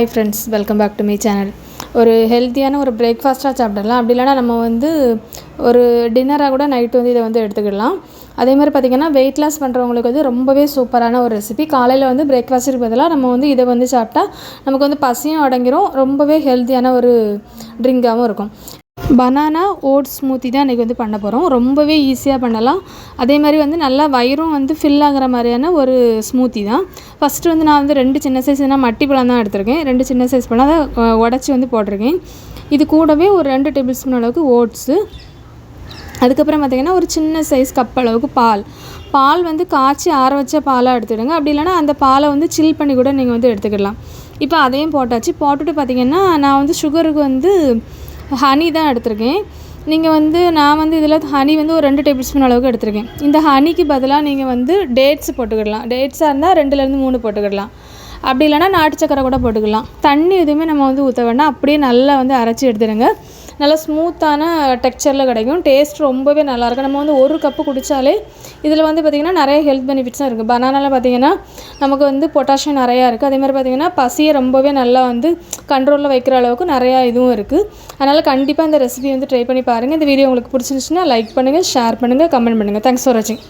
Hi friends welcome back to my channel ஒரு ஹெல்த்தியான ஒரு பிரேக்ஃபாஸ்ட்டாக சாப்பிடலாம். அப்படி இல்லைனா நம்ம வந்து ஒரு டின்னராக கூட நைட்டு வந்து இதை வந்து எடுத்துக்கிடலாம். அதே மாதிரி பார்த்திங்கன்னா வெயிட் லாஸ் பண்ணுறவங்களுக்கு வந்து ரொம்பவே சூப்பரான ஒரு ரெசிபி காலையில் வந்து பிரேக்ஃபாஸ்ட்டுக்கு பதிலாக நம்ம வந்து இதை வந்து சாப்பிட்டா நமக்கு வந்து பசியும் அடங்கிரும். ரொம்பவே ஹெல்த்தியான ஒரு ட்ரிங்காகவும் இருக்கும். பனானா ஓட்ஸ் ஸ்மூத்தி தான் இன்றைக்கி வந்து பண்ண போகிறோம் ரொம்பவே ஈஸியாக பண்ணலாம். அதே மாதிரி வந்து நல்லா வயிறும் வந்து ஃபில் ஆகிற மாதிரியான ஒரு ஸ்மூத்தி தான். ஃபஸ்ட்டு வந்து நான் வந்து ரெண்டு சின்ன சைஸ் நான் மட்டி பழம் தான் எடுத்திருக்கேன். ரெண்டு சின்ன சைஸ் பழம் அதை உடச்சி வந்து போட்டிருக்கேன். இது கூடவே ஒரு ரெண்டு டேபிள் ஸ்பூன் அளவுக்கு ஓட்ஸு அதுக்கப்புறம் பார்த்திங்கன்னா ஒரு சின்ன சைஸ் கப் அளவுக்கு பால். பால் வந்து காய்ச்சி ஆற வச்ச பாலாக எடுத்துடுங்க. அப்படி இல்லைனா அந்த பாலை வந்து சில் பண்ணி கூட நீங்கள் வந்து எடுத்துக்கிடலாம் இப்போ அதையும் போட்டாச்சு. போட்டுட்டு பார்த்திங்கன்னா நான் வந்து சுகருக்கு வந்து ஹனி தான் எடுத்திருக்கேன். நீங்கள் வந்து நான் வந்து இதில் ஹனி வந்து ஒரு ரெண்டு டேபிள் ஸ்பூன் அளவுக்கு எடுத்திருக்கேன். இந்த ஹனிக்கு பதிலாக நீங்கள் வந்து டேட்ஸ் போட்டுக்கிடலாம். டேட்ஸாக இருந்தால் ரெண்டுலேருந்து மூணு போட்டுக்கிடலாம். அப்படி இல்லைனா நாட்டு சக்கரை கூட போட்டுக்கலாம் தண்ணி எதுவுமே நம்ம வந்து ஊற்ற வேண்டாம். அப்படியே நல்லா வந்து அரைச்சி எடுத்துடுங்க. நல்லா ஸ்மூத்தான டெக்ஸ்சரில் கிடைக்கும். டேஸ்ட் ரொம்பவே நல்லாயிருக்கும். நம்ம வந்து ஒரு கப்பு குடித்தாலே இதில் வந்து பார்த்திங்கன்னா நிறைய ஹெல்த் பெனிஃபிட்ஸும் இருக்குது பனானாவில் பார்த்திங்கன்னா நமக்கு வந்து பொட்டாசியம் நிறையா இருக்குது அதேமாதிரி பார்த்திங்கன்னா பசியை ரொம்பவே நல்லா வந்து கண்ட்ரோலில் வைக்கிற அளவுக்கு நிறையா இதுவும் இருக்குது அதனால் கண்டிப்பாக இந்த ரெசிபி வந்து ட்ரை பண்ணி பாருங்கள் இந்த வீடியோ உங்களுக்கு பிடிச்சிருந்துச்சுன்னா லைக் பண்ணுங்கள் ஷேர் பண்ணுங்கள் கமெண்ட் பண்ணுங்கள் தேங்க்ஸ் ஃபார் வாட்சிங்